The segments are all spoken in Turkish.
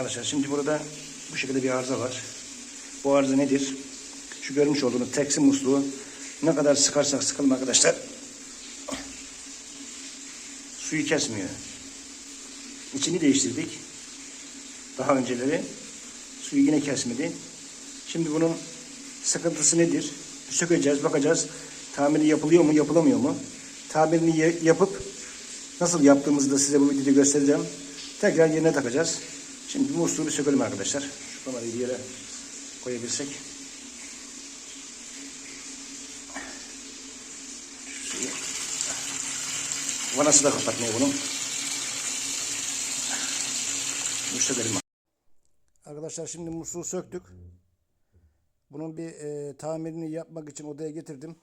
Arkadaşlar şimdi burada bu şekilde bir arıza var. Bu arıza nedir? Şu görmüş olduğunuz teksi musluğu ne kadar sıkarsak sıkalım arkadaşlar suyu kesmiyor. İçini değiştirdik. Daha önceleri suyu yine kesmedi. Şimdi bunun sıkıntısı nedir? Sökeceğiz, bakacağız. Tamiri yapılıyor mu, yapılamıyor mu? Tamirini yapıp nasıl yaptığımızı da size bu videoda göstereceğim. Tekrar yerine takacağız. Şimdi bu bir sökelim arkadaşlar. Şu kamerayı bir yere koyabilsek. Vanası da kapatmıyor bunun. Bu sökelim. Arkadaşlar şimdi musluğu söktük. Bunun bir e, tamirini yapmak için odaya getirdim.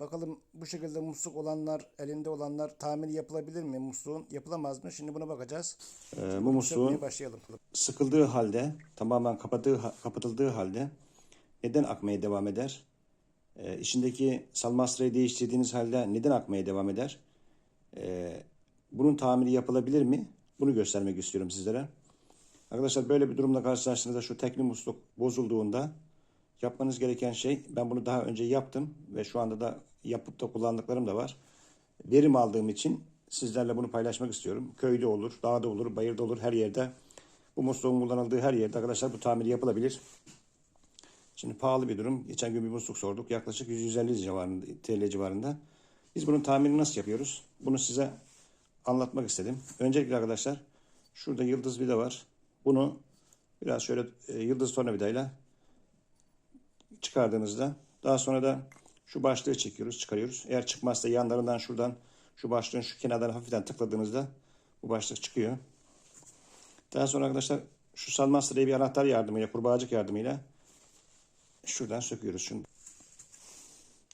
Bakalım bu şekilde musluk olanlar, elinde olanlar tamir yapılabilir mi musluğun? Yapılamaz mı? Şimdi buna bakacağız. Ee, bu musluğun başlayalım. sıkıldığı halde, tamamen kapattığı, kapatıldığı halde neden akmaya devam eder? Ee, içindeki salmastrayı değiştirdiğiniz halde neden akmaya devam eder? Ee, bunun tamiri yapılabilir mi? Bunu göstermek istiyorum sizlere. Arkadaşlar böyle bir durumla karşılaştığınızda şu tekli musluk bozulduğunda yapmanız gereken şey, ben bunu daha önce yaptım ve şu anda da yapıp da kullandıklarım da var. Verim aldığım için sizlerle bunu paylaşmak istiyorum. Köyde olur, dağda olur, bayırda olur, her yerde. Bu musluğun kullanıldığı her yerde arkadaşlar bu tamir yapılabilir. Şimdi pahalı bir durum. Geçen gün bir musluk sorduk. Yaklaşık 150 civarında, TL civarında. Biz bunun tamirini nasıl yapıyoruz? Bunu size anlatmak istedim. Öncelikle arkadaşlar şurada yıldız vida var. Bunu biraz şöyle e, yıldız tornavidayla çıkardığınızda daha sonra da şu başlığı çekiyoruz, çıkarıyoruz. Eğer çıkmazsa yanlarından şuradan şu başlığın şu kenardan hafiften tıkladığınızda bu başlık çıkıyor. Daha sonra arkadaşlar şu salma sırayı bir anahtar yardımıyla, kurbağacık yardımıyla şuradan söküyoruz şunu.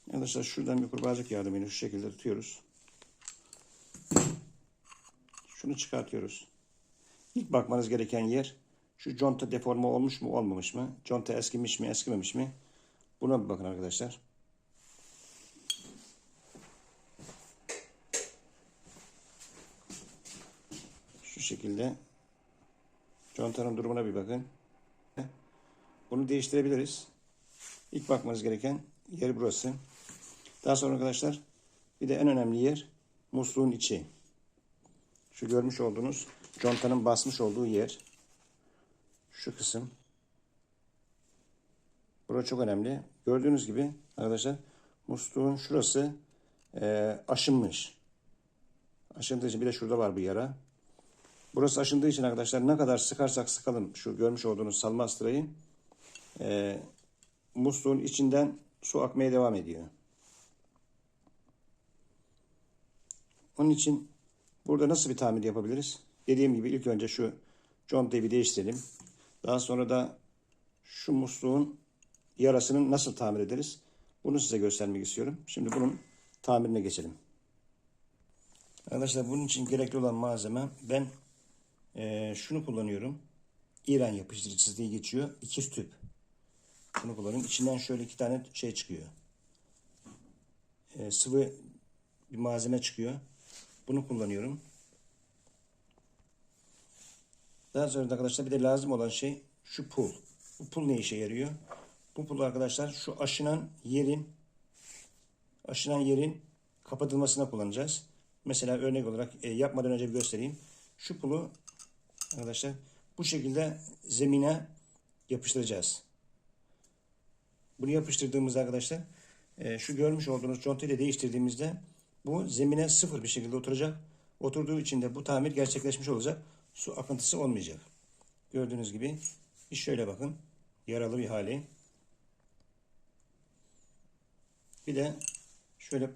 Arkadaşlar şuradan bir kurbağacık yardımıyla şu şekilde tutuyoruz. Şunu çıkartıyoruz. İlk bakmanız gereken yer şu conta deforme olmuş mu olmamış mı? Conta eskimiş mi eskimemiş mi? Buna bir bakın arkadaşlar. Şekilde contanın durumuna bir bakın. Bunu değiştirebiliriz. İlk bakmanız gereken yer burası. Daha sonra arkadaşlar bir de en önemli yer musluğun içi. Şu görmüş olduğunuz contanın basmış olduğu yer. Şu kısım. Burası çok önemli. Gördüğünüz gibi arkadaşlar musluğun şurası e, aşınmış. Aşındığı için bir de şurada var bir yara. Burası aşındığı için arkadaşlar ne kadar sıkarsak sıkalım şu görmüş olduğunuz salmastrayı e, musluğun içinden su akmaya devam ediyor. Onun için burada nasıl bir tamir yapabiliriz? Dediğim gibi ilk önce şu contayı bir değiştirelim. Daha sonra da şu musluğun yarasını nasıl tamir ederiz? Bunu size göstermek istiyorum. Şimdi bunun tamirine geçelim. Arkadaşlar bunun için gerekli olan malzeme ben eee, şunu kullanıyorum. İran yapıştırıcısı diye geçiyor. İkiz tüp. Bunu kullanıyorum. İçinden şöyle iki tane şey çıkıyor. Eee, sıvı bir malzeme çıkıyor. Bunu kullanıyorum. Daha sonra da arkadaşlar bir de lazım olan şey şu pul. Bu pul ne işe yarıyor? Bu pul arkadaşlar şu aşınan yerin aşınan yerin kapatılmasına kullanacağız. Mesela örnek olarak e, yapmadan önce bir göstereyim. Şu pulu arkadaşlar bu şekilde zemine yapıştıracağız. Bunu yapıştırdığımızda arkadaşlar e, şu görmüş olduğunuz contayı da değiştirdiğimizde bu zemine sıfır bir şekilde oturacak. Oturduğu için de bu tamir gerçekleşmiş olacak. Su akıntısı olmayacak. Gördüğünüz gibi bir şöyle bakın. Yaralı bir hali. Bir de şöyle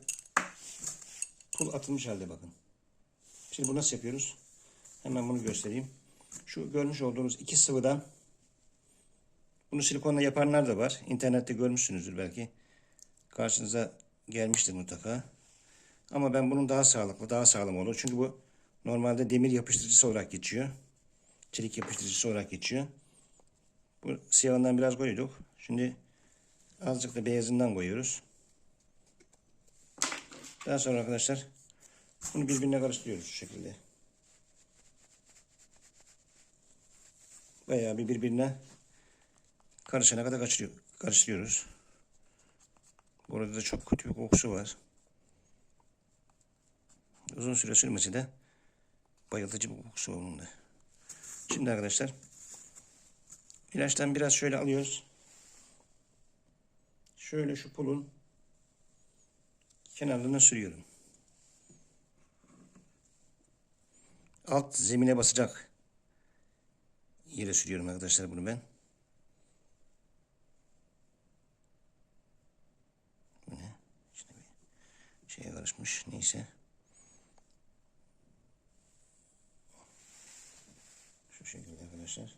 pul atılmış halde bakın. Şimdi bu nasıl yapıyoruz? Hemen bunu göstereyim. Şu görmüş olduğunuz iki sıvıdan bunu silikonla yapanlar da var. İnternette görmüşsünüzdür belki. Karşınıza gelmiştir mutlaka. Ama ben bunun daha sağlıklı, daha sağlam olur. Çünkü bu normalde demir yapıştırıcısı olarak geçiyor. Çelik yapıştırıcısı olarak geçiyor. Bu siyahından biraz koyduk. Şimdi azıcık da beyazından koyuyoruz. Daha sonra arkadaşlar bunu birbirine karıştırıyoruz şu şekilde. Bayağı bir birbirine karışana kadar kaçırıyor, karıştırıyoruz. Burada da çok kötü bir kokusu var. Uzun süre sürmesi de bayıltıcı bir kokusu var bunun. Şimdi arkadaşlar ilaçtan biraz şöyle alıyoruz. Şöyle şu pulun kenarlarına sürüyorum. Alt zemine basacak yere sürüyorum arkadaşlar bunu ben. Bu ne? İşte bir şeye karışmış. Neyse. Şu şekilde arkadaşlar.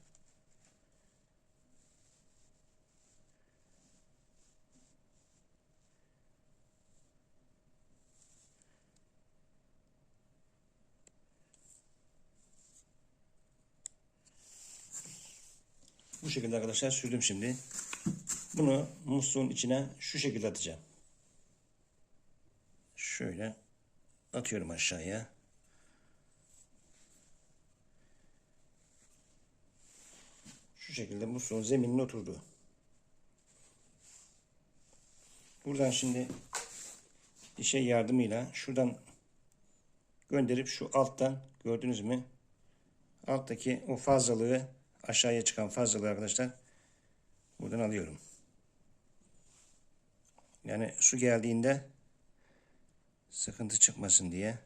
Bu şekilde arkadaşlar sürdüm şimdi. Bunu musluğun içine şu şekilde atacağım. Şöyle atıyorum aşağıya. Şu şekilde musluğun zeminine oturdu. Buradan şimdi bir şey yardımıyla şuradan gönderip şu alttan gördünüz mü? Alttaki o fazlalığı aşağıya çıkan fazlalığı arkadaşlar buradan alıyorum. Yani su geldiğinde sıkıntı çıkmasın diye.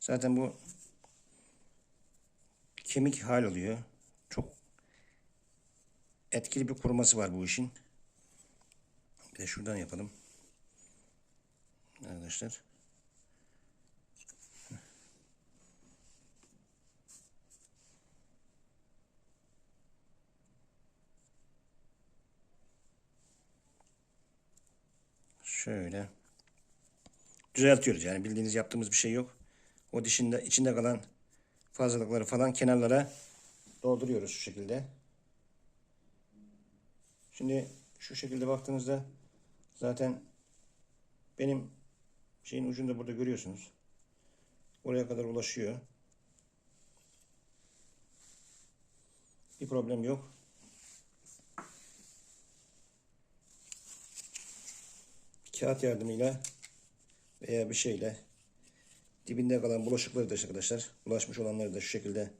Zaten bu kemik hal oluyor. Çok etkili bir kuruması var bu işin. Bir de şuradan yapalım. Arkadaşlar. Şöyle düzeltiyoruz yani bildiğiniz yaptığımız bir şey yok. O dışında içinde kalan fazlalıkları falan kenarlara dolduruyoruz şu şekilde. Şimdi şu şekilde baktığınızda zaten benim şeyin ucunda burada görüyorsunuz. Oraya kadar ulaşıyor. Bir problem yok. kağıt yardımıyla veya bir şeyle dibinde kalan bulaşıkları da arkadaşlar bulaşmış olanları da şu şekilde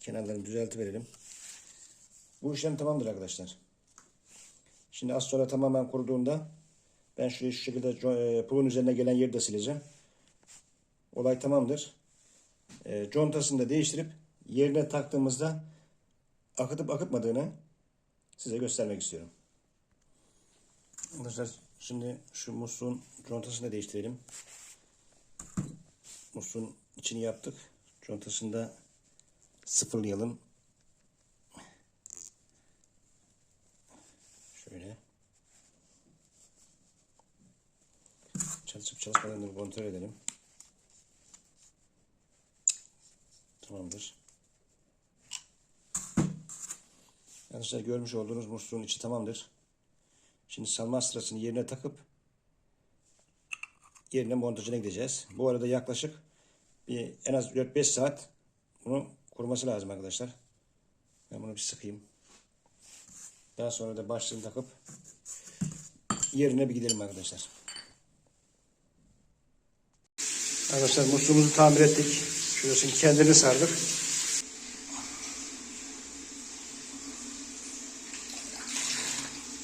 kenarlarını düzeltiverelim. Bu işlem tamamdır arkadaşlar. Şimdi az sonra tamamen kuruduğunda ben şurayı şu şekilde e, pulun üzerine gelen yeri de sileceğim. Olay tamamdır. E, contasını da değiştirip yerine taktığımızda akıtıp akıtmadığını size göstermek istiyorum. Arkadaşlar şimdi şu musluğun contasını da değiştirelim. Musluğun içini yaptık. Contasını da sıfırlayalım. Şöyle. Çalışıp çalışmadığını kontrol edelim. Tamamdır. Arkadaşlar görmüş olduğunuz musluğun içi tamamdır. Şimdi salma sırasını yerine takıp yerine montajına gideceğiz. Bu arada yaklaşık bir en az 4-5 saat bunu kuruması lazım arkadaşlar. Ben bunu bir sıkayım. Daha sonra da başlığını takıp yerine bir gidelim arkadaşlar. Arkadaşlar musluğumuzu tamir ettik. Şurasını kendini sardık.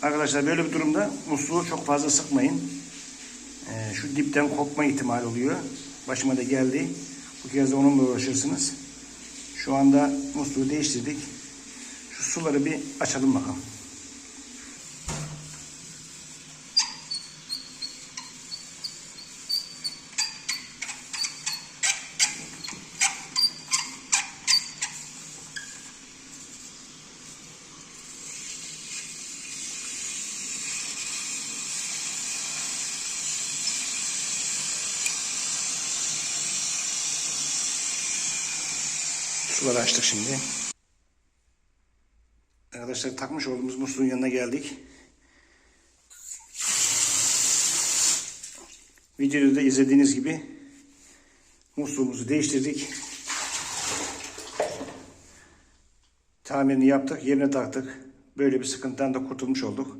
Arkadaşlar böyle bir durumda musluğu çok fazla sıkmayın. Ee, şu dipten kopma ihtimali oluyor. Başıma da geldi. Bu kez de onunla uğraşırsınız. Şu anda musluğu değiştirdik. Şu suları bir açalım bakalım. Suları açtık şimdi. Arkadaşlar takmış olduğumuz musluğun yanına geldik. Videoda da izlediğiniz gibi musluğumuzu değiştirdik. Tamirini yaptık, yerine taktık. Böyle bir sıkıntıdan da kurtulmuş olduk.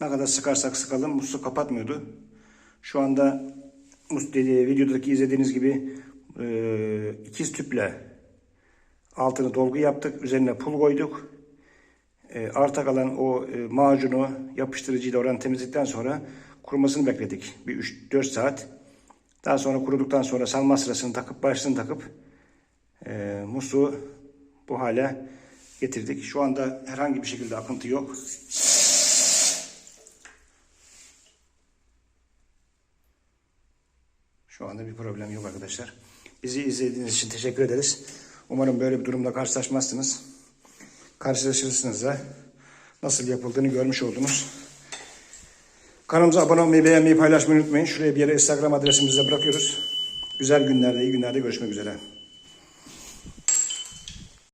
Ne kadar sıkarsak sıkalım musluğu kapatmıyordu. Şu anda dediği videodaki izlediğiniz gibi e, ikiz tüple altını dolgu yaptık. Üzerine pul koyduk. E, arta kalan o e, macunu yapıştırıcıyla oranı temizledikten sonra kurumasını bekledik. Bir 3-4 saat. Daha sonra kuruduktan sonra salma sırasını takıp başlığını takıp e, musluğu bu hale getirdik. Şu anda herhangi bir şekilde akıntı yok. Şu anda bir problem yok arkadaşlar. Bizi izlediğiniz için teşekkür ederiz. Umarım böyle bir durumda karşılaşmazsınız. Karşılaşırsınız da nasıl yapıldığını görmüş oldunuz. Kanalımıza abone olmayı, beğenmeyi, paylaşmayı unutmayın. Şuraya bir yere Instagram adresimizi de bırakıyoruz. Güzel günlerde, iyi günlerde görüşmek üzere.